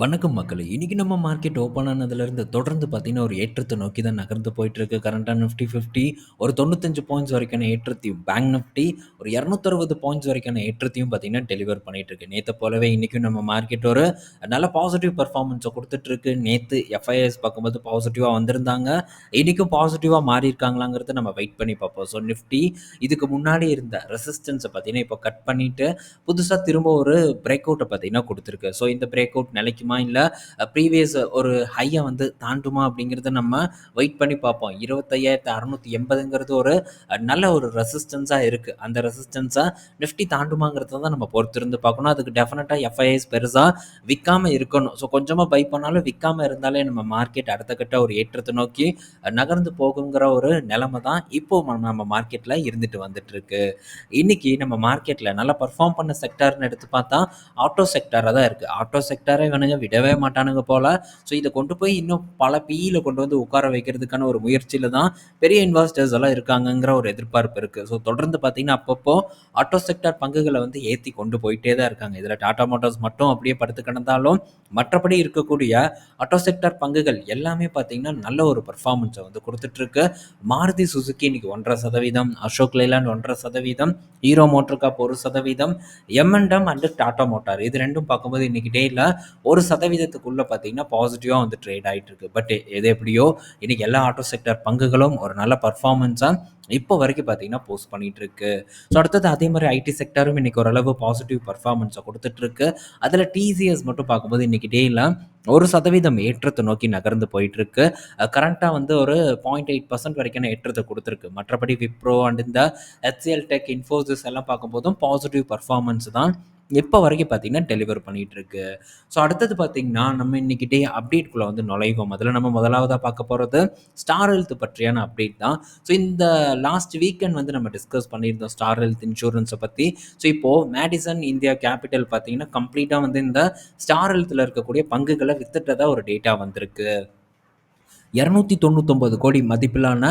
வணக்கம் மக்கள் இன்றைக்கி நம்ம மார்க்கெட் ஓப்பன் ஆனதுலேருந்து தொடர்ந்து பார்த்தீங்கன்னா, ஒரு ஏற்றத்தை நோக்கி தான் நகர்ந்து போயிட்டுருக்கு. கரண்ட்டாக நிஃப்டி 50 ஒரு 95 பாயிண்ட்ஸ் வரைக்கான ஏற்றத்தையும், பேங்க் நிஃப்டி ஒரு 260 பாயிண்ட்ஸ் வரைக்கான ஏற்றத்தையும் பார்த்தீங்கன்னா, டெலிவர் பண்ணிகிட்ருக்கு நேற்று போலவே இன்றைக்கும் நம்ம மார்க்கெட் ஒரு நல்ல பாசிட்டிவ் பர்ஃபார்மன்ஸை கொடுத்துட்ருக்கு நேற்று எஃப்ஐஎஸ் பார்க்கும்போது பாசிட்டிவாக வந்திருந்தாங்க. இன்றைக்கும் பாசிட்டிவா மாறியிருக்காங்களாங்கிறத நம்ம வெயிட் பண்ணி பார்ப்போம். ஸோ நிஃப்டி இதுக்கு முன்னாடி இருந்த ரெசிஸ்டன்ஸை பார்த்தீங்கன்னா, இப்போ கட் பண்ணிவிட்டு புதுசாக திரும்ப ஒரு பிரேக் அவுட்டை பார்த்தீங்கன்னா கொடுத்துருக்கு ஸோ இந்த பிரேக் அவுட் நிலைக்கு நிலைக்குமா? இல்லை ப்ரீவியஸ் ஒரு ஹையை வந்து தாண்டுமா? அப்படிங்கிறத நம்ம வெயிட் பண்ணி பார்ப்போம். 25,680ங்கிறது ஒரு நல்ல ஒரு ரெசிஸ்டன்ஸா இருக்கு. அந்த ரெசிஸ்டன்ஸை நிஃப்டி தாண்டுமாங்கிறத தான் நம்ம பொறுத்திருந்து பார்க்கணும். அதுக்கு டெஃபினட்டாக எஃப்ஐஎஸ் பெருசாக விற்காமல் இருக்கணும். ஸோ கொஞ்சமாக பை பண்ணாலும் விற்காமல் இருந்தாலே நம்ம மார்க்கெட் அடுத்த கட்ட ஒரு ஏற்றத்தை நோக்கி நகர்ந்து போகுங்கிற ஒரு நிலைமை தான் இப்போ நம்ம மார்க்கெட்ல இருந்துட்டு வந்துட்டுருக்கு. இன்னைக்கு நம்ம மார்க்கெட்ல நல்லா பெர்ஃபார்ம் பண்ண செக்டார்ன்னு எடுத்து பார்த்தா, ஆட்டோ செக்டாராக தான் இருக்குது ஆட்டோ செக்டார இவனுங்க விடவே மாட்டானுங்க போல. ஸோ இதை கொண்டு போய் இன்னும் பல பீயில் கொண்டு வந்து உட்கார வைக்கிறதுக்கான ஒரு முயற்சியில தான் பெரிய இன்வெஸ்டர்ஸ் எல்லாம் இருக்காங்கங்கிற ஒரு எதிர்பார்ப்பு இருக்குது ஸோ தொடர்ந்து பார்த்தீங்கன்னா, அப்பப்போ ஆட்டோ செக்டர் பங்குகளை வந்து ஏற்றி கொண்டு போயிட்டே தான் இருக்காங்க. இதில் டாடா மோட்டார்ஸ் மட்டும் அப்படியே படுத்து கிடந்தாலும், மற்றபடி இருக்கக்கூடிய ஆட்டோ செக்டர் பங்குகள் எல்லாமே பார்த்தீங்கன்னா, நல்ல ஒரு பர்ஃபார்மன்ஸை வந்து கொடுத்துட்ருக்கு மாருதி சுசுக்கி இன்னைக்கு 1.5%, அசோக் லைலாண்ட் ஒன்றரை சதவீதம் ஹீரோ மோட்டர் காப் ஒரு சதவீதம் எம்என்டம் அண்டு டாடா மோட்டார் இது ரெண்டும் பார்க்கும்போது இன்னைக்கு டேல சதவீதத்துக்குள்ளே பார்த்தீங்கன்னா, பாசிட்டிவாக வந்து ட்ரேட் ஆகிட்டு இருக்கு. பட் எது எப்படியோ இன்னைக்கு எல்லா ஆட்டோ செக்டார் பங்குகளும் ஒரு நல்ல பர்ஃபார்மன்ஸாக இப்போ வரைக்கும் பார்த்தீங்கன்னா, போஸ்ட் பண்ணிட்டுருக்கு. ஸோ அடுத்தது அதே மாதிரி ஐடி செக்டரும் இன்னைக்கு ஓரளவு பாசிட்டிவ் பெர்ஃபார்மன்ஸ கொடுத்துட்ருக்கு அதில் டிசிஎஸ் மட்டும் பார்க்கும்போது இன்னைக்கு டேயில் ஒரு சதவீதம் ஏற்றத்தை நோக்கி நகர்ந்து போயிட்டுருக்கு. கரண்ட்டாக வந்து ஒரு பாயிண்ட் எயிட் பர்சன்ட் வரைக்கும் ஏற்றத்தை கொடுத்துருக்கு மற்றபடி விப்ரோ அண்ட் இந்த ஹெச்சிஎல் டெக், இன்ஃபோசிஸ் எல்லாம் பார்க்கும்போதும் பாசிட்டிவ் பர்ஃபார்மன்ஸ் தான் இப்போ வரைக்கும் பார்த்தீங்கன்னா, டெலிவர் பண்ணிட்டுருக்கு. ஸோ அடுத்தது பார்த்தீங்கன்னா, நம்ம இன்னைக்கிட்டே டே அப்டேட்குள்ள வந்து நுழைவோம். அதில் நம்ம முதலாவதாக பார்க்க போகிறது ஸ்டார் ஹெல்த் பற்றியான அப்டேட் தான். ஸோ இந்த லாஸ்ட் வீக்கெண்ட் வந்து நம்ம டிஸ்கஸ் பண்ணியிருந்தோம் ஸ்டார் ஹெல்த் இன்சூரன்ஸை பற்றி ஸோ இப்போ மேடிசன் இந்தியா கேபிட்டல் பார்த்தீங்கன்னா, கம்ப்ளீட்டாக வந்து இந்த ஸ்டார் ஹெல்த்தில் இருக்கக்கூடிய பங்குகளை வித்துட்டதாக ஒரு டேட்டா வந்திருக்கு. 299 கோடி மதிப்பிலான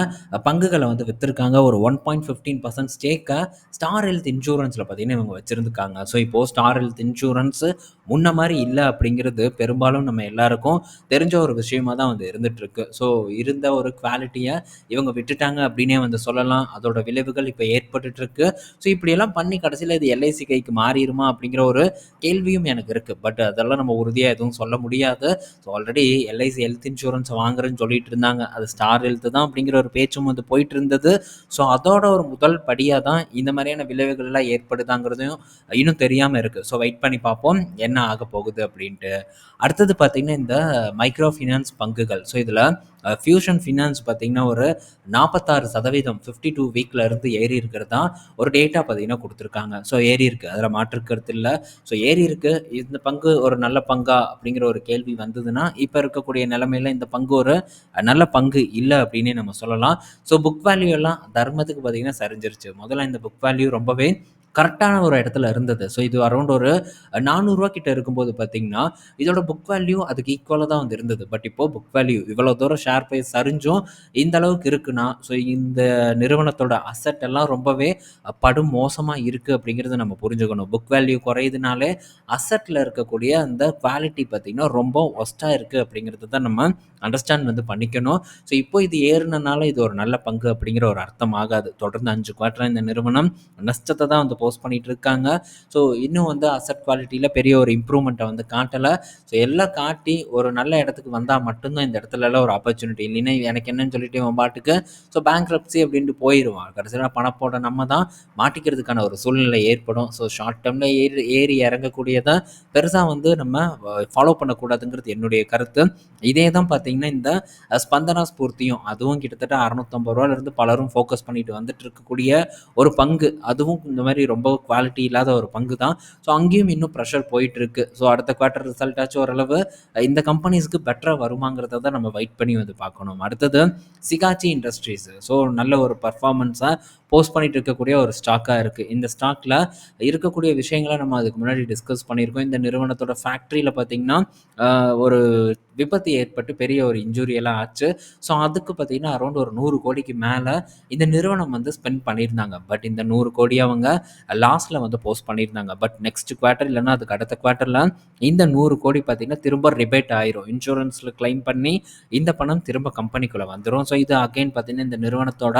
பங்குகளை வந்து விற்றுருக்காங்க ஒரு ஒன் பாயிண்ட் ஃபிஃப்டீன் பர்சன்ட் ஸ்டேக்கை ஸ்டார் ஹெல்த் இன்சூரன்ஸில் பார்த்தீங்கன்னா, இவங்க வச்சுருந்துக்காங்க ஸோ இப்போ ஸ்டார் ஹெல்த் இன்சூரன்ஸ் முன்ன மாதிரி இல்லை அப்படிங்கிறது பெரும்பாலும் நம்ம எல்லாருக்கும் தெரிஞ்ச ஒரு விஷயமா தான் வந்து இருந்துகிட்ருக்கு ஸோ இருந்த ஒரு குவாலிட்டியை இவங்க விட்டுட்டாங்க அப்படின்னே வந்து சொல்லலாம். அதோட விளைவுகள் இப்போ ஏற்பட்டுட்ருக்கு ஸோ இப்படியெல்லாம் பண்ணி கடைசியில் இது எல்ஐசி கைக்கு மாறிடுமா அப்படிங்கிற ஒரு கேள்வியும் எனக்கு இருக்குது பட் அதெல்லாம் நம்ம உறுதியாக எதுவும் சொல்ல முடியாது. So already LIC health insurance வாங்குறேன்னு சொல்லிட்டு இருந்தாங்க. அது ஸ்டார் ஹெல்த் தான் அப்படிங்கிற ஒரு பேச்சும் வந்து போயிட்டு இருந்தது. ஸோ அதோட ஒரு முதல் படியாக தான் இந்த மாதிரியான விளைவுகள் எல்லாம் ஏற்படுதாங்கிறதையும் இன்னும் தெரியாமல் இருக்கு. ஸோ வெயிட் பண்ணி பார்ப்போம். என்ன ஆகப் போகுது அப்படின்ட்டு. அடுத்தது பார்த்தீங்கன்னா, இந்த மைக்ரோ ஃபினான்ஸ் பங்குகள். ஸோ இதில் ஃபியூஷன் ஃபினான்ஸ் பார்த்தீங்கன்னா, ஒரு நாற்பத்தாறு சதவீதம் ஃபிஃப்டி டூ வீக்கில் இருந்து ஏறி இருக்கிறதா ஒரு டேட்டா பார்த்தீங்கன்னா கொடுத்துருக்காங்க ஸோ ஏறி இருக்கு. அதில் மாற்று கருத்து ஸோ ஏறி இருக்கு. இந்த பங்கு ஒரு நல்ல பங்கா? அப்படிங்கிற ஒரு கேள்வி வந்ததுன்னா, இப்போ இருக்கக்கூடிய நிலைமையில இந்த பங்கு ஒரு நல்ல பங்கு இல்லை அப்படின்னே நம்ம சொல்லலாம். ஸோ புக் வேல்யூ எல்லாம் தர்மத்துக்கு பார்த்தீங்கன்னா சரிஞ்சிருச்சு. முதல்ல இந்த புக் வேல்யூ ரொம்பவே கரெக்டான ஒரு இடத்துல இருந்தது. ஸோ இது அரவுண்ட் ஒரு நானூறுரூவா கிட்ட இருக்கும்போது பார்த்தீங்கன்னா, இதோட புக் வேல்யூ அதுக்கு ஈக்குவலாக தான் வந்து இருந்தது. பட் இப்போ புக் வேல்யூ இவ்வளோ தூரம் ஷேர் ப்ரைஸ் சரிஞ்சும் இந்த அளவுக்கு இருக்குன்னா, ஸோ இந்த நிறுவனத்தோட அசெட் எல்லாம் ரொம்பவே படும் மோசமாக இருக்குது அப்படிங்கிறத நம்ம புரிஞ்சுக்கணும். புக் வேல்யூ குறையுதுனாலே அசட்டில் இருக்கக்கூடிய அந்த குவாலிட்டி பார்த்தீங்கன்னா, ரொம்ப ஒஸ்ட்டாக இருக்குது அப்படிங்கிறத தான் நம்ம அண்டர்ஸ்டாண்ட் வந்து பண்ணிக்கணும். ஸோ இப்போ இது ஏறுனனால இது ஒரு நல்ல பங்கு அப்படிங்கிற ஒரு அர்த்தம் ஆகாது. தொடர்ந்து 5 குவார்ட்டரா இந்த நிறுவனம் நஷ்டத்தை தான் வந்து போஸ்ட் பண்ணிகிட்டு இருக்காங்க. ஸோ இன்னும் வந்து அசட் குவாலிட்டியில் பெரிய ஒரு இம்ப்ரூவ்மெண்ட்டை வந்து காட்டலை ஸோ எல்லாம் காட்டி ஒரு நல்ல இடத்துக்கு வந்தால் மட்டும்தான் இந்த இடத்துலலாம் ஒரு ஆப்பர்ச்சுனிட்டி. இல்லைன்னா எனக்கு என்னன்னு சொல்லிட்டு இவன் பாட்டுக்கு ஸோ பேங்க்ரப்சி அப்படின்ட்டு போயிடுவான் கடைசியில் பணம் போட நம்ம தான் மாட்டிக்கிறதுக்கான ஒரு சூழ்நிலை ஏற்படும். ஸோ ஷார்ட் டேர்மில் ஏறி ஏறி இறங்கக்கூடியதை பெருசாக வந்து நம்ம ஃபாலோ பண்ணக்கூடாதுங்கிறது என்னுடைய கருத்து. இதே தான் பார்த்தீங்கன்னா, இந்த ஸ்பந்தனா ஸ்பூர்த்தியும் அதுவும் கிட்டத்தட்ட ரூ. 650 இருந்து பலரும் ஃபோக்கஸ் பண்ணிட்டு வந்துட்டு இருக்கக்கூடிய ஒரு பங்கு. அதுவும் இந்த மாதிரி ரொம்ப குவாலிட்டி இல்லாத ஒரு பங்கு தான். ஸோ அங்கேயும் இன்னும் ப்ரெஷர் போயிட்டு இருக்கு. ஸோ அடுத்த குவார்ட்டர் ரிசல்ட் ஆச்சு ஓரளவு இந்த கம்பெனிஸ்க்கு பெட்டராக வருமாங்கிறத தான் நம்ம வெயிட் பண்ணி வந்து பார்க்கணும். அடுத்தது சிகாச்சி இண்டஸ்ட்ரீஸ். ஸோ நல்ல ஒரு பெர்ஃபார்மன்ஸா போஸ்ட் பண்ணிட்டு இருக்கக்கூடிய ஒரு ஸ்டாக்காக இருக்குது இந்த ஸ்டாக்கில் இருக்கக்கூடிய விஷயங்களை நம்ம அதுக்கு முன்னாடி டிஸ்கஸ் பண்ணியிருக்கோம் இந்த நிறுவனத்தோட ஃபேக்ட்ரியில் பார்த்திங்கன்னா ஒரு விபத்து ஏற்பட்டு பெரிய ஒரு இன்ஜுரி எல்லாம் ஆச்சு ஸோ அதுக்கு பார்த்திங்கன்னா அரௌண்ட் ஒரு நூறு கோடிக்கு மேலே இந்த நிறுவனம் வந்து ஸ்பெண்ட் பண்ணியிருந்தாங்க பட் இந்த நூறு கோடி அவங்க லாஸ்ட்டில் வந்து போஸ்ட் பண்ணியிருந்தாங்க. பட் நெக்ஸ்ட் குவார்ட்டர் இல்லைன்னா அதுக்கு அடுத்த குவார்ட்டரில் இந்த நூறு கோடி பார்த்தீங்கன்னா திரும்ப ரிபேட் ஆயிரும். இன்சூரன்ஸில் கிளைம் பண்ணி இந்த பணம் திரும்ப கம்பெனிக்குள்ளே வந்துடும் ஸோ இது அகைன் பார்த்தீங்கன்னா இந்த நிறுவனத்தோட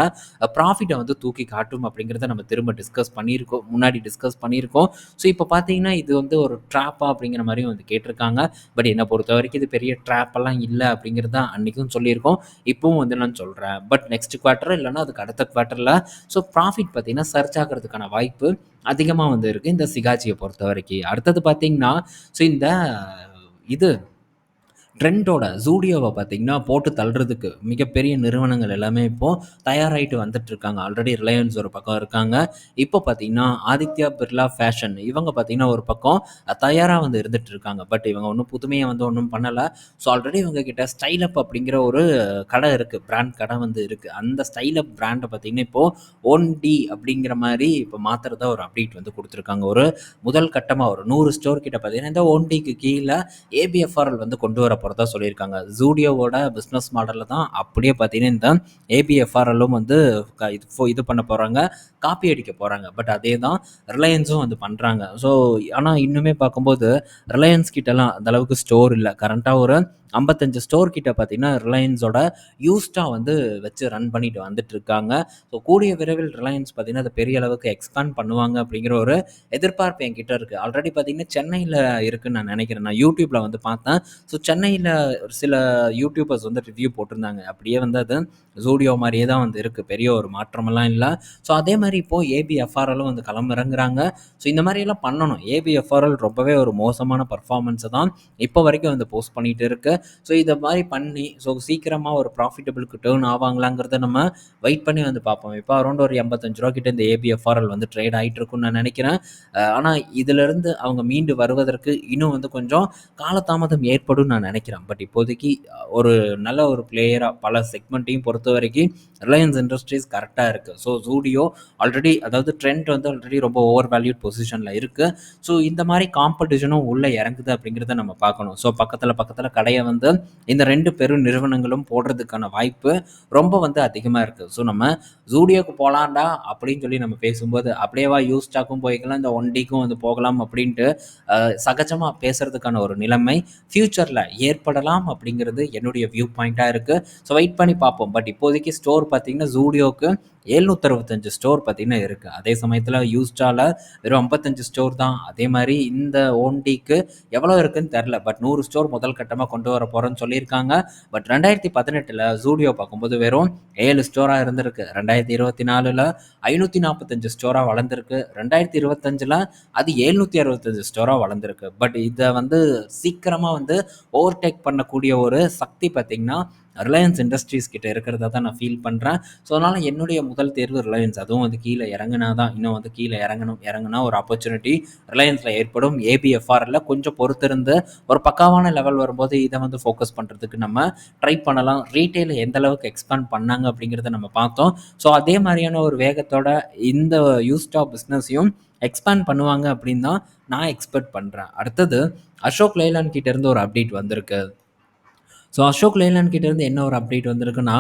ப்ராஃபிட்டை வந்து தூக்கி காட்டும் அப்படிங்கிறத நம்ம திரும்ப டிஸ்கஸ் பண்ணியிருக்கோம். முன்னாடி டிஸ்கஸ் பண்ணியிருக்கோம். ஸோ இப்போ பார்த்தீங்கன்னா இது வந்து ஒரு ட்ராப்பா அப்படிங்கிற மாதிரியும் வந்து கேட்டிருக்காங்க. பட் என்னை பொறுத்த வரைக்கும் இது பெரிய ட்ராப்பெல்லாம் இல்லை அப்படிங்கிறது தான் அன்றைக்கும் சொல்லியிருக்கோம். இப்போவும் வந்து நான் சொல்கிறேன் பட் நெக்ஸ்ட் குவார்ட்டர் இல்லைன்னா அதுக்கு அடுத்த குவார்ட்டரில் ஸோ ப்ராஃபிட் பார்த்தீங்கன்னா சர்ச் ஆகிறதுக்கான வாய்ப்பு அதிகமாக வந்து இருக்குது இந்த சிகாச்சியை பொறுத்த வரைக்கும் அடுத்தது பார்த்திங்கன்னா ஸோ இந்த இது ட்ரெண்டோட ஜூடியோவை பார்த்திங்கன்னா போட்டு தள்ளுறதுக்கு மிகப்பெரிய நிறுவனங்கள் எல்லாமே இப்போது தயாராகிட்டு வந்துட்டுருக்காங்க. ஆல்ரெடி ரிலையன்ஸ் ஒரு பக்கம் இருக்காங்க. இப்போ பார்த்திங்கன்னா ஆதித்யா பிர்லா ஃபேஷன் இவங்க பார்த்திங்கன்னா ஒரு பக்கம் தயாராக வந்து இருந்துகிட்டு இருக்காங்க பட் இவங்க ஒன்றும் புதுமையாக வந்து ஒன்றும் பண்ணலை. ஸோ ஆல்ரெடி இவங்க கிட்ட ஸ்டைல் அப் அப்படிங்கிற ஒரு கடை இருக்குது பிராண்ட் கடை வந்து இருக்குது அந்த ஸ்டைல் அப் பிராண்டை பார்த்திங்கன்னா இப்போது ஒன் டி அப்படிங்கிற மாதிரி இப்போ மாத்திரதா ஒரு அப்டேட் வந்து கொடுத்துருக்காங்க. ஒரு முதல் கட்டமாக ஒரு நூறு ஸ்டோர் கிட்ட பார்த்திங்கன்னா இந்த ஒன் டிக்கு கீழே ஏபிஎஃப்ஆர்எல் வந்து கொண்டு வர போகிறதா சொல்லியிருக்காங்க. ஜூடியோவோட பிஸ்னஸ் மாடலில் தான் அப்படியே பார்த்தீங்கன்னா இந்த ஏபிஎஃப்ஆர்எல்லும் வந்து இது இது பண்ண போகிறாங்க காப்பி அடிக்க போகிறாங்க பட் அதே தான் ரிலையன்ஸும் வந்து பண்ணுறாங்க ஸோ ஆனால் இன்னுமே பார்க்கும்போது ரிலையன்ஸ் கிட்டலாம் அந்தளவுக்கு ஸ்டோர் இல்லை. கரண்ட்டாக ஒரு ஐம்பத்தஞ்சு ஸ்டோர் கிட்ட பார்த்தீங்கன்னா ரிலையன்ஸோட யூஸ்டாக வந்து வச்சு ரன் பண்ணிட்டு வந்துட்டு இருக்காங்க. ஸோ கூடிய விரைவில் ரிலையன்ஸ் பார்த்தீங்கன்னா அதை பெரிய அளவுக்கு எக்ஸ்பேண்ட் பண்ணுவாங்க அப்படிங்கிற ஒரு எதிர்பார்ப்பு என்கிட்ட இருக்குது ஆல்ரெடி பார்த்தீங்கன்னா சென்னையில் இருக்குன்னு நான் நினைக்கிறேன். நான் யூடியூப்பில் வந்து பார்த்தேன். ஸோ சென்னையில் சில யூடியூபர்ஸ் வந்து ரிவ்யூ போட்டிருந்தாங்க. அப்படியே வந்து அது ஜூடியோ மாதிரியே தான் வந்து இருக்குது பெரிய ஒரு மாற்றமெல்லாம் இல்லை. ஸோ அதே மாதிரி இப்போது ஏபிஎஃப்ஆர்எலும் வந்து களமிறங்குறாங்க. ஸோ இந்த மாதிரியெல்லாம் பண்ணணும். ஏபிஎஃப்ஆர்எல் ரொம்பவே ஒரு மோசமான பர்ஃபார்மன்ஸை தான் இப்போ வரைக்கும் வந்து போஸ்ட் பண்ணிகிட்டு இருக்குது ஸோ இதை மாதிரி பண்ணி ஸோ சீக்கிரமாக ஒரு ப்ராஃபிட்டபிளுக்கு டேர்ன் ஆவாங்களாங்கிறத நம்ம வெயிட் பண்ணி வந்து பார்ப்போம். இப்போ அரௌண்ட் ஒரு எண்பத்தஞ்சு ரூபா கிட்ட இந்த ஏபிஎஃப்ஆர்எல் வந்து ட்ரேட் ஆகிட்டு இருக்கும்னு நான் நினைக்கிறேன். ஆனால் இதிலிருந்து அவங்க மீண்டு வருவதற்கு இன்னும் வந்து கொஞ்சம் காலதாமதம் ஏற்படும் நான் நினைக்கிறேன். பட் இப்போதைக்கு ஒரு நல்ல ஒரு பிளேயராக பல செக்மெண்ட்டையும் பொறுத்த வரைக்கும் ரிலையன்ஸ் இண்டஸ்ட்ரீஸ் கரெக்டாக இருக்குது ஸோ ஜூடியோ ஆல்ரெடி அதாவது ட்ரெண்ட் வந்து ஆல்ரெடி ரொம்ப ஓவர் வேல்யூட் பொசிஷனில் இருக்குது ஸோ இந்த மாதிரி காம்படிஷனும் உள்ளே இறங்குது அப்படிங்கிறத நம்ம பார்க்கணும். ஸோ பக்கத்தில் பக்கத்தில் கடையை வந்து வந்து இந்த ரெண்டு பெரும் நிறுவனங்களும் போடுறதுக்கான வாய்ப்பு ரொம்ப வந்து அதிகமாக இருக்குது ஸோ நம்ம ஜூடியோக்கு போகலாண்டா அப்படின்னு சொல்லி நம்ம பேசும்போது அப்படியேவா யூஸ் ஸ்டாக்கும் போய்க்கலாம் இந்த ஒன் டிக்கும் வந்து போகலாம் அப்படின்ட்டு சகஜமாக பேசுகிறதுக்கான ஒரு நிலைமை ஃப்யூச்சரில் ஏற்படலாம் அப்படிங்கிறது என்னுடைய வியூ பாயிண்ட்டாக இருக்குது ஸோ வெயிட் பண்ணி பார்ப்போம். பட் இப்போதைக்கு ஸ்டோர் பார்த்திங்கன்னா ஜூடியோக்கு எழுநூற்றறுபத்தஞ்சு ஸ்டோர் பார்த்திங்கன்னா இருக்குது அதே சமயத்தில் யூஸ்டாவில் வெறும் ஐம்பத்தஞ்சு ஸ்டோர் தான். அதே மாதிரி இந்த ஓன்டிக்கு எவ்வளோ இருக்குதுன்னு தெரில பட் நூறு ஸ்டோர் முதல் கட்டமாக கொண்டு வர போகிறோன்னு சொல்லியிருக்காங்க. பட் ரெண்டாயிரத்தி பதினெட்டில் ஜூடியோ பார்க்கும்போது வெறும் ஏழு ஸ்டோராக இருந்திருக்கு. ரெண்டாயிரத்தி இருபத்தி நாலில் ஐநூற்றி நாற்பத்தஞ்சு ஸ்டோராக வளர்ந்துருக்கு. ரெண்டாயிரத்தி இருபத்தஞ்சில் அது எழுநூற்றி அறுபத்தஞ்சு ஸ்டோராக வளர்ந்துருக்கு. பட் இதை வந்து சீக்கிரமாக வந்து ஓவர்டேக் பண்ணக்கூடிய ஒரு சக்தி பார்த்திங்கன்னா ரிலையன்ஸ் இண்டஸ்ட்ரீஸ் கிட்ட இருக்கிறதா தான் நான் ஃபீல் பண்ணுறேன் ஸோ அதனால் என்னுடைய முதல் தேர்வு ரிலையன்ஸ் அதுவும் வந்து கீழே இறங்கினா தான் இன்னும் வந்து கீழே இறங்கணும் இறங்கினா ஒரு ஆப்பர்ச்சுனிட்டி ரிலையன்ஸில் ஏற்படும். ஏபிஎஃப்ஆரில் கொஞ்சம் பொறுத்திருந்து ஒரு பக்காவான லெவல் வரும்போது இதை வந்து ஃபோக்கஸ் பண்ணுறதுக்கு நம்ம ட்ரை பண்ணலாம். ரீட்டெயில் எந்த அளவுக்கு எக்ஸ்பேண்ட் பண்ணாங்க அப்படிங்கிறத நம்ம பார்த்தோம். ஸோ அதே மாதிரியான ஒரு வேகத்தோட இந்த யூஸ்டாப் பிஸ்னஸையும் எக்ஸ்பேண்ட் பண்ணுவாங்க அப்படின்னு தான் நான் எக்ஸ்பெக்ட் பண்ணுறேன் அடுத்தது அசோக் லைலான் கிட்டேருந்து ஒரு அப்டேட் வந்திருக்கு. ஸோ அசோக் லேலான் கிட்டேருந்து என்ன ஒரு அப்டேட் வந்திருக்குன்னா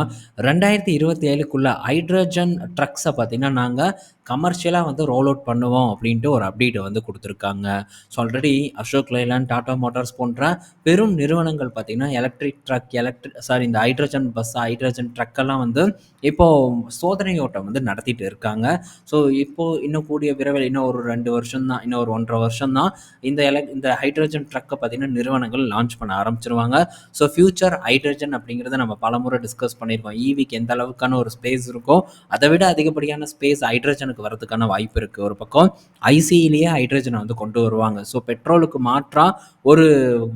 ரெண்டாயிரத்தி இருபத்தி ஏழுக்குள்ளே ஹைட்ரஜன் ட்ரக்ஸை பார்த்திங்கன்னா நாங்கள் கமர்ஷியலாக வந்து ரோல் அவுட் பண்ணுவோம் அப்படின்ட்டு ஒரு அப்டேட்டை வந்து கொடுத்துருக்காங்க. So already Ashok Leyland Tata Motors போன்ற பெரும் நிறுவனங்கள் பார்த்திங்கன்னா எலக்ட்ரிக் ட்ரக் எலக்ட்ரிக் சாரி இந்த ஹைட்ரஜன் பஸ் ஹைட்ரஜன் ட்ரக்கெல்லாம் வந்து இப்போது சோதனை ஓட்டம் வந்து நடத்திட்டு இருக்காங்க. ஸோ இப்போது இன்னும் கூடிய விரைவில் இன்னும் ஒரு ரெண்டு வருஷம் தான் இன்னும் ஒரு ஒன்றரை வருஷம் தான் இந்த எலக் இந்த ஹைட்ரஜன் ட்ரக்கை பார்த்திங்கன்னா நிறுவனங்கள் லான்ச் பண்ண ஆரம்பிச்சிருவாங்க. ஸோ ஃபியூச்சர் ஹைட்ரஜன் அப்படிங்கிறத நம்ம பலமுறை டிஸ்கஸ் பண்ணியிருக்கோம். ஈவிக்கு எந்த அளவுக்கான ஒரு ஸ்பேஸ் இருக்கோ அதை விட அதிகப்படியான ஸ்பேஸ் ஹைட்ரஜனுக்கு வரதுக்கான வாய்ப்பு இருக்குது ஒரு பக்கம். ஐசியிலேயே ஹைட்ரஜனை வந்து கொண்டு வருவாங்க. ஸோ பெட்ரோலுக்கு மாற்றாக ஒரு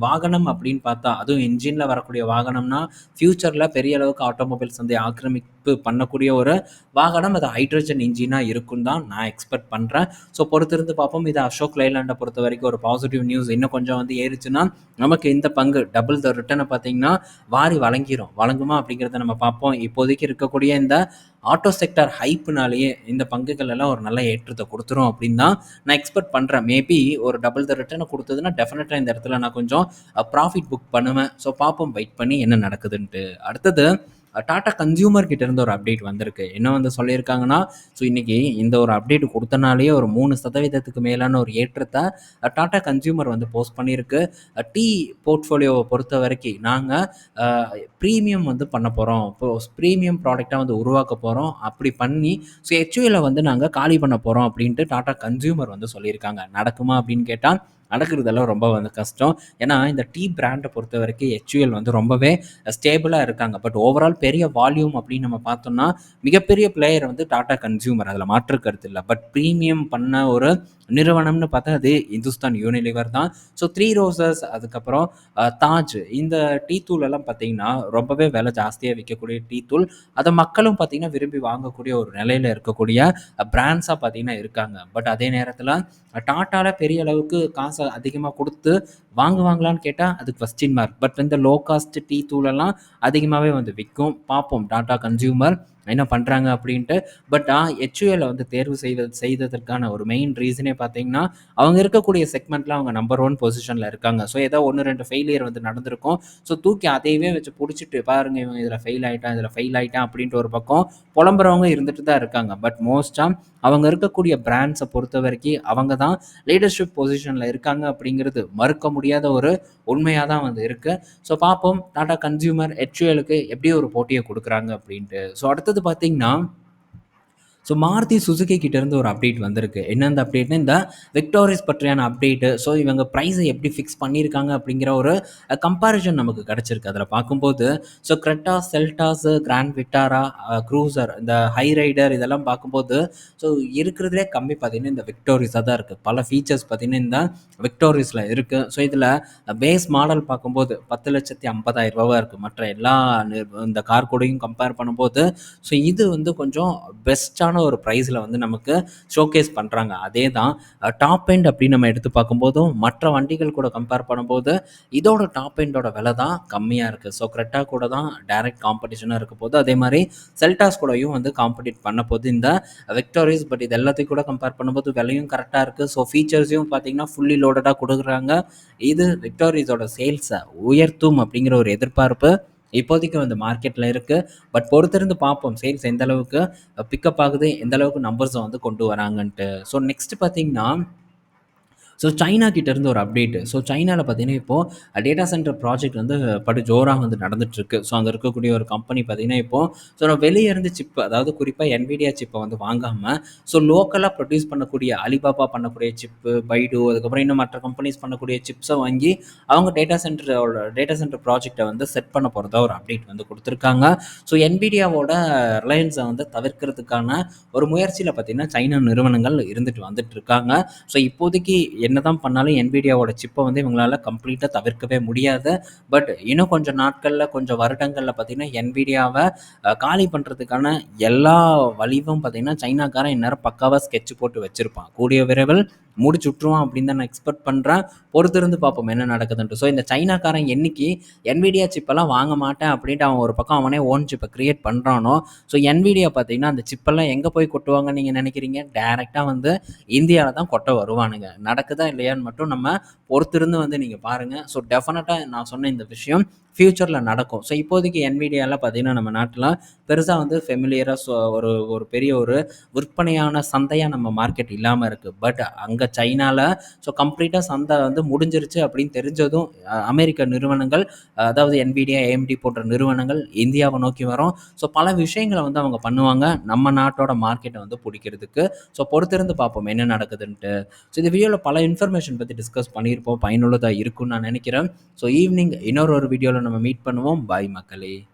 வாகனம் அப்படின்னு பார்த்தா அதுவும் இன்ஜினில் வரக்கூடிய வாகனம்னா ஃப்யூச்சரில் பெரிய அளவுக்கு ஆட்டோமொபைல்ஸ் வந்து ஆக்கிரமிப்பு பண்ணக்கூடிய ஒரு வாகனம் அது ஹைட்ரஜன் இன்ஜினாக இருக்கும் தான் நான் எக்ஸ்பெக்ட் பண்ணுறேன் ஸோ பொறுத்திருந்து பார்ப்போம். இது அசோக் லைலாண்டை பொறுத்த வரைக்கும் ஒரு பாசிட்டிவ் நியூஸ் இன்னும் கொஞ்சம் வந்து ஏறிச்சுன்னா நமக்கு இந்த பங்கு டபுள் த ரிட்டனை பார்த்தீங்கன்னா வாரி வழங்கிரும். வழங்குமா அப்படிங்கிறத நம்ம பார்ப்போம். இப்போதைக்கு இருக்கக்கூடிய இந்த ஆட்டோ செக்டார் ஹைப்புனாலேயே இந்த பங்குகள் எல்லாம் ஒரு நல்ல ஏற்றத்தை கொடுத்துரும் அப்படின்னு தான் நான் எக்ஸ்பெக்ட் பண்ணுறேன் மேபி ஒரு டபுள் த ரிட்டர்னை கொடுத்ததுன்னா டெஃபினட்டாக இந்த இடத்துல நான் கொஞ்சம் uh, ப்ராஃபிட் புக் பண்ணுவேன். ஸோ பார்ப்போம் வெயிட் பண்ணி என்ன நடக்குதுன்ட்டு. அடுத்தது டாட்டா கன்சியூமர் கிட்ட இருந்து ஒரு அப்டேட் வந்திருக்கு. என்ன வந்து சொல்லியிருக்காங்கன்னா ஸோ இன்னைக்கு இந்த ஒரு அப்டேட் கொடுத்தனாலேயே ஒரு மூணு சதவீதத்துக்கு மேலான ஒரு ஏற்றத்தை டாட்டா கன்சியூமர் வந்து போஸ்ட் பண்ணியிருக்கு. டீ போர்ட்ஃபோலியோவை பொறுத்த வரைக்கும் நாங்கள் ப்ரீமியம் வந்து பண்ண போகிறோம் இப்போ ப்ரீமியம் ப்ராடக்டாக வந்து உருவாக்க போகிறோம் அப்படி பண்ணி ஸோ ஹெச்யூவில் வந்து நாங்கள் காலி பண்ண போகிறோம் அப்படின்ட்டு டாட்டா கன்சியூமர் வந்து சொல்லியிருக்காங்க. நடக்குமா அப்படின்னு கேட்டால் நடக்கிறதெல்லாம் ரொம்ப வந்து கஷ்டம். ஏன்னா இந்த டீ பிராண்டை பொறுத்த வரைக்கும் ஹெச்யூஎல் வந்து ரொம்பவே ஸ்டேபிளாக இருக்காங்க. பட் ஓவரால் பெரிய வால்யூம் அப்படின்னு நம்ம பார்த்தோம்னா மிகப்பெரிய பிளேயர் வந்து டாடா கன்சியூமர் அதில் மாற்று கருத்து இல்லை. பட் ப்ரீமியம் பண்ண ஒரு நிறுவனம்னு பார்த்தா அது இந்துஸ்தான் யூனிலிவர் தான். ஸோ த்ரீ ரோசஸ் அதுக்கப்புறம் தாஜ் இந்த டீ தூள் எல்லாம் பார்த்தீங்கன்னா ரொம்பவே விலை ஜாஸ்தியாக விற்கக்கூடிய டீ தூள். அதை மக்களும் பார்த்தீங்கன்னா விரும்பி வாங்கக்கூடிய ஒரு நிலையில் இருக்கக்கூடிய பிராண்ட்ஸாக பார்த்தீங்கன்னா இருக்காங்க. பட் அதே நேரத்தில் டாட்டாவில் பெரிய அளவுக்கு காசு அதிகமாக கொடுத்து வாங்குவாங்களான்னு கேட்டால் அது கொஸ்டின் மார்க் பட் இந்த லோ காஸ்ட் டீ தூளெல்லாம் அதிகமாகவே வந்து விற்கும் பார்ப்போம் டாட்டா கன்சியூமர் என்ன பண்ணுறாங்க அப்படின்ட்டு பட் ஹெச்யூஎல் வந்து தேர்வு செய்வது செய்ததற்கான ஒரு மெயின் ரீசனே பார்த்தீங்கன்னா அவங்க இருக்கக்கூடிய செக்மெண்ட்டில் அவங்க நம்பர் ஒன் பொசிஷனில் இருக்காங்க. ஸோ ஏதோ ஒன்று ரெண்டு ஃபெயிலியர் வந்து நடந்திருக்கும். ஸோ தூக்கி அதையவே வச்சு பிடிச்சிட்டு பாருங்க இவங்க இதில் ஃபெயில் ஆகிட்டான் இதில் ஃபெயில் ஆகிட்டான் அப்படின்ட்டு ஒரு பக்கம் புலம்புறவங்க இருந்துட்டு தான் இருக்காங்க. பட் மோஸ்ட்டாக அவங்க இருக்கக்கூடிய பிராண்ட்ஸை பொறுத்த வரைக்கும் அவங்க தான் லீடர்ஷிப் பொசிஷனில் இருக்காங்க அப்படிங்கிறது மறுக்க முடியாத ஒரு உண்மையாக தான் வந்து இருக்குது ஸோ பார்ப்போம். டாடா கன்சியூமர் ஹெச்யூஎலுக்கு எப்படி ஒரு போட்டியை கொடுக்குறாங்க அப்படின்ட்டு. ஸோ அடுத்தது பார்த்திங்கன்னா ஸோ மாருதி சுசுகி கிட்டேருந்து ஒரு அப்டேட் வந்திருக்கு. என்ன அந்த அப்டேட்னா இந்த விக்டோரிஸ் பற்றியான அப்டேட்டு ஸோ இவங்க ப்ரைஸை எப்படி ஃபிக்ஸ் பண்ணியிருக்காங்க அப்படிங்கிற ஒரு கம்பாரிசன் நமக்கு கிடச்சிருக்கு. அதில் பார்க்கும்போது so Creta Seltos Grand Vitara Cruiser இந்த ஹை ரைடர் இதெல்லாம் பார்க்கும்போது ஸோ இருக்கிறதுலே கம்மி பார்த்தீங்கன்னா இந்த விக்டோரிஸாக தான் இருக்குது பல ஃபீச்சர்ஸ் பார்த்தீங்கன்னா இந்த விக்டோரிஸில் இருக்குது ஸோ இதில் பேஸ் மாடல் பார்க்கும்போது பத்து லட்சத்தி ஐம்பதாயிரம் ரூபாவாக இருக்குது மற்ற எல்லா இந்த கார் கூடையும் கம்பேர் பண்ணும்போது ஸோ இது வந்து கொஞ்சம் பெஸ்ட்டான ஒரு ப்ரைஸில் வந்து நமக்கு ஷோகேஸ் பண்ணுறாங்க அதே தான் டாப் எண்ட் அப்படின்னு நம்ம எடுத்து பார்க்கும்போதும் மற்ற வண்டிகள் கூட கம்பேர் பண்ணும்போது இதோட டாப் எண்டோட விலை தான் கம்மியாக இருக்குது ஸோ க்ரெட்டா கூட தான் டைரக்ட் காம்படிஷனாக இருக்க போது அதே மாதிரி செல்டாஸ் கூடயும் வந்து காம்படிட் பண்ண போது இந்த விக்டோரிஸ் பட் இது எல்லாத்தையும் கூட கம்பேர் பண்ணும்போது விலையும் கரெக்டாக இருக்குது ஸோ ஃபீச்சர்ஸையும் பார்த்தீங்கன்னா ஃபுல்லி லோடடாக கொடுக்குறாங்க. இது விக்டோரிஸோட சேல்ஸை உயர்த்தும் அப்படிங்கிற ஒரு எதிர்பார்ப்பு இப்போதைக்கு வந்து மார்க்கெட்டில் இருக்குது பட் பொறுத்திருந்து பார்ப்போம். சேல்ஸ் எந்த அளவுக்கு பிக்கப் ஆகுது எந்த அளவுக்கு நம்பர்ஸை வந்து கொண்டு வராங்கன்ட்டு. ஸோ நெக்ஸ்ட் பார்த்தீங்கன்னா ஸோ சைனா கிட்டேருந்து ஒரு அப்டேட்டு ஸோ சைனாவில் பார்த்தீங்கன்னா இப்போது டேட்டா சென்டர் ப்ராஜெக்ட் வந்து படு ஜோராக வந்து நடந்துட்டுருக்கு. ஸோ அங்கே இருக்கக்கூடிய ஒரு கம்பெனி பார்த்தீங்கன்னா இப்போது ஸோ நம்ம வெளியே இருந்து சிப்பு அதாவது குறிப்பாக என்விடியா சிப்பை வந்து வாங்காமல் ஸோ லோக்கலாக ப்ரொடியூஸ் பண்ணக்கூடிய அலிபாபா பண்ணக்கூடிய சிப்பு பைடு அதுக்கப்புறம் இன்னும் மற்ற கம்பெனிஸ் பண்ணக்கூடிய சிப்ஸை வாங்கி அவங்க டேட்டா சென்டரோட டேட்டா சென்டர் ப்ராஜெக்டை வந்து செட் பண்ண போகிறதா ஒரு அப்டேட் வந்து கொடுத்துருக்காங்க. ஸோ என்விடியாவோட ரிலையன்ஸை வந்து தவிர்க்கிறதுக்கான ஒரு முயற்சியில் பார்த்திங்கன்னா சைனா நிறுவனங்கள் இருந்துட்டு வந்துட்டு இருக்காங்க ஸோ இப்போதைக்கு என்ன தான் பண்ணாலும் என்விடியாவோட சிப்பை வந்து இவங்களால கம்ப்ளீட்டாக தவிர்க்கவே முடியாது. பட் இன்னும் கொஞ்சம் நாட்களில் கொஞ்சம் வருடங்களில் பார்த்திங்கன்னா என்விடியாவை காலி பண்ணுறதுக்கான எல்லா வழிவும் பார்த்திங்கன்னா சைனாக்காரன் இந்நேரம் பக்காவாக ஸ்கெட்ச் போட்டு வச்சுருப்பான். கூடிய விரைவில் முடிச்சு விட்ருவான் அப்படின்னு தான் நான் எக்ஸ்பெக்ட் பண்ணுறேன் பொறுத்திருந்து பார்ப்போம் என்ன நடக்குதுன்ட்டு. ஸோ இந்த சைனாக்காரன் என்னைக்கு என்விடியா சிப்பெல்லாம் வாங்க மாட்டேன் அப்படின்ட்டு அவன் ஒரு பக்கம் அவனே ஓன் சிப்பை க்ரியேட் பண்ணுறானோ ஸோ என்விடியா பார்த்தீங்கன்னா அந்த சிப்பெல்லாம் எங்கே போய் கொட்டுவாங்கன்னு நீங்கள் நினைக்கிறீங்க? டேரெக்டாக வந்து இந்தியாவில் தான் கொட்ட வருவானுங்க. நடக்குதா இல்லையான்னு மட்டும் நம்ம பொறுத்திருந்து வந்து நீங்கள் பாருங்கள் ஸோ டெஃபினட்டாக நான் சொன்ன இந்த விஷயம் ஃப்யூச்சரில் நடக்கும். ஸோ இப்போதைக்கு என்விடியாவில் பார்த்தீங்கன்னா நம்ம நாட்டில் பெருசாக வந்து ஃபெமிலியராக ஸோ ஒரு ஒரு பெரிய ஒரு விற்பனையான சந்தையாக நம்ம மார்க்கெட் இல்லாமல் இருக்குது பட் அங்கே சைனாவில் ஸோ கம்ப்ளீட்டாக சந்தை வந்து முடிஞ்சிருச்சு அப்படின்னு தெரிஞ்சதும் அமெரிக்க நிறுவனங்கள் அதாவது என்விடியா ஏஎம்டி போன்ற நிறுவனங்கள் இந்தியாவை நோக்கி வரும். ஸோ பல விஷயங்களை வந்து அவங்க பண்ணுவாங்க. நம்ம நாட்டோட மார்க்கெட்டை வந்து பிடிக்கிறதுக்கு. ஸோ பொறுத்திருந்து பார்ப்போம் என்ன நடக்குதுன்ட்டு. ஸோ இந்த வீடியோவில் பல இன்ஃபர்மேஷன் பற்றி டிஸ்கஸ் பண்ணியிருப்போம். பயனுள்ளதாக இருக்கும்னு நான் நினைக்கிறேன். ஸோ ஈவினிங் இன்னொரு ஒரு வீடியோவில் நம்ம மீட் பண்ணுவோம். பாய் மக்களே.